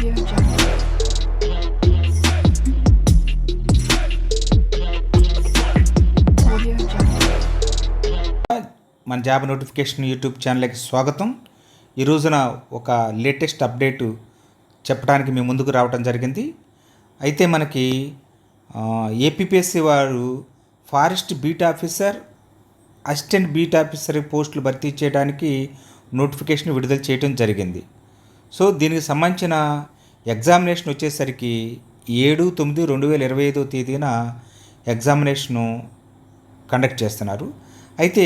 మన job notification YouTube ఛానల్కి స్వాగతం. ఈ రోజున ఒక లేటెస్ట్ అప్డేటు చెప్పడానికి మేము ముందుకు రావడం జరిగింది. అయితే మనకి ఏపీపీఎస్సీ వారు forest beat officer assistant beat officer పోస్టులు భర్తీ చేయడానికి నోటిఫికేషన్ విడుదల చేయడం జరిగింది. సో దీనికి సంబంధించిన ఎగ్జామినేషన్ వచ్చేసరికి ఏడు తొమ్మిది రెండు వేల ఇరవై ఐదో తేదీన ఎగ్జామినేషను కండక్ట్ చేస్తున్నారు. అయితే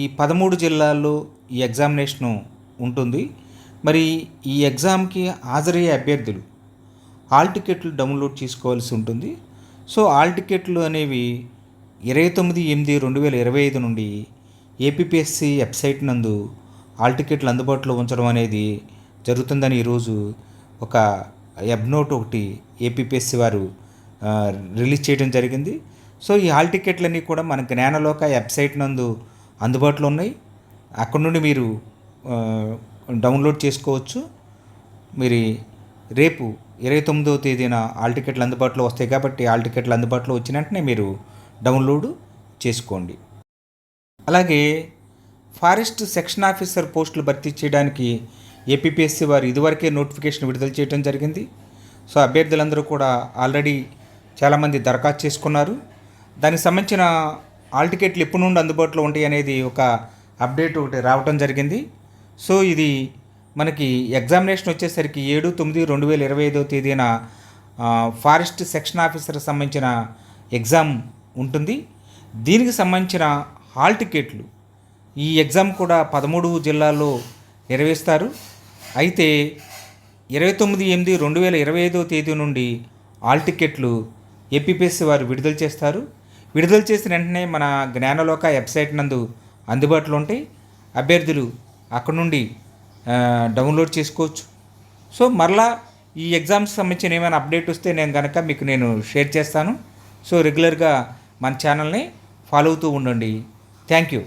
ఈ పదమూడు జిల్లాల్లో ఈ ఎగ్జామినేషను ఉంటుంది. మరి ఈ ఎగ్జామ్కి హాజరయ్యే అభ్యర్థులు ఆల్ టికెట్లు డౌన్లోడ్ చేసుకోవాల్సి ఉంటుంది. సో ఆల్ టికెట్లు అనేవి ఇరవై తొమ్మిది ఎనిమిది రెండు వేల ఇరవై ఐదు నుండి ఏపీపీఎస్సి వెబ్సైట్ నందు ఆల్ టికెట్లు అందుబాటులో ఉంచడం అనేది జరుగుతుందని ఈరోజు ఒక ఎబ్నోట్ ఒకటి ఏపీపీఎస్సి వారు రిలీజ్ చేయడం జరిగింది. సో ఈ హాల్ టికెట్లన్నీ కూడా మన జ్ఞానలోక వెబ్సైట్ నందు అందుబాటులో ఉన్నాయి. అక్కడ నుండి మీరు డౌన్లోడ్ చేసుకోవచ్చు. మీరు రేపు ఇరవై తొమ్మిదవ తేదీన హాల్ టికెట్లు అందుబాటులో వస్తాయి కాబట్టి హాల్ టికెట్లు అందుబాటులో వచ్చిన వెంటనే మీరు డౌన్లోడ్ చేసుకోండి. అలాగే ఫారెస్ట్ సెక్షన్ ఆఫీసర్ పోస్టులు భర్తీ చేయడానికి ఏపీఎస్సీ వారు ఇదివరకే నోటిఫికేషన్ విడుదల చేయడం జరిగింది. సో అభ్యర్థులందరూ కూడా ఆల్రెడీ చాలామంది దరఖాస్తు చేసుకున్నారు. దానికి సంబంధించిన ఆల్ టికెట్లు ఎప్పటి నుండి అందుబాటులో ఉంటాయి అనేది ఒక అప్డేట్ ఒకటి రావటం జరిగింది. సో ఇది మనకి ఎగ్జామినేషన్ వచ్చేసరికి ఏడు తొమ్మిది రెండు వేల ఇరవై ఐదో తేదీన ఫారెస్ట్ సెక్షన్ ఆఫీసర్ సంబంధించిన ఎగ్జామ్ ఉంటుంది. దీనికి సంబంధించిన హాల్ టికెట్లు ఈ ఎగ్జామ్ కూడా పదమూడు జిల్లాల్లో నిర్వహిస్తారు. అయితే ఇరవై తొమ్మిది ఎనిమిది రెండు వేల ఇరవై ఐదో తేదీ నుండి ఆల్ టికెట్లు ఏపీపీఎస్సీ వారు విడుదల చేస్తారు. విడుదల చేసిన వెంటనే మన జ్ఞానలోక వెబ్సైట్ నందు అందుబాటులో ఉంటాయి. అభ్యర్థులు అక్కడ నుండి డౌన్లోడ్ చేసుకోవచ్చు. సో మరలా ఈ ఎగ్జామ్స్ సంబంధించిన ఏమైనా అప్డేట్ వస్తే నేను కనుక మీకు నేను షేర్ చేస్తాను. సో రెగ్యులర్గా మన ఛానల్ని ఫాలో అవుతూ ఉండండి. Thank you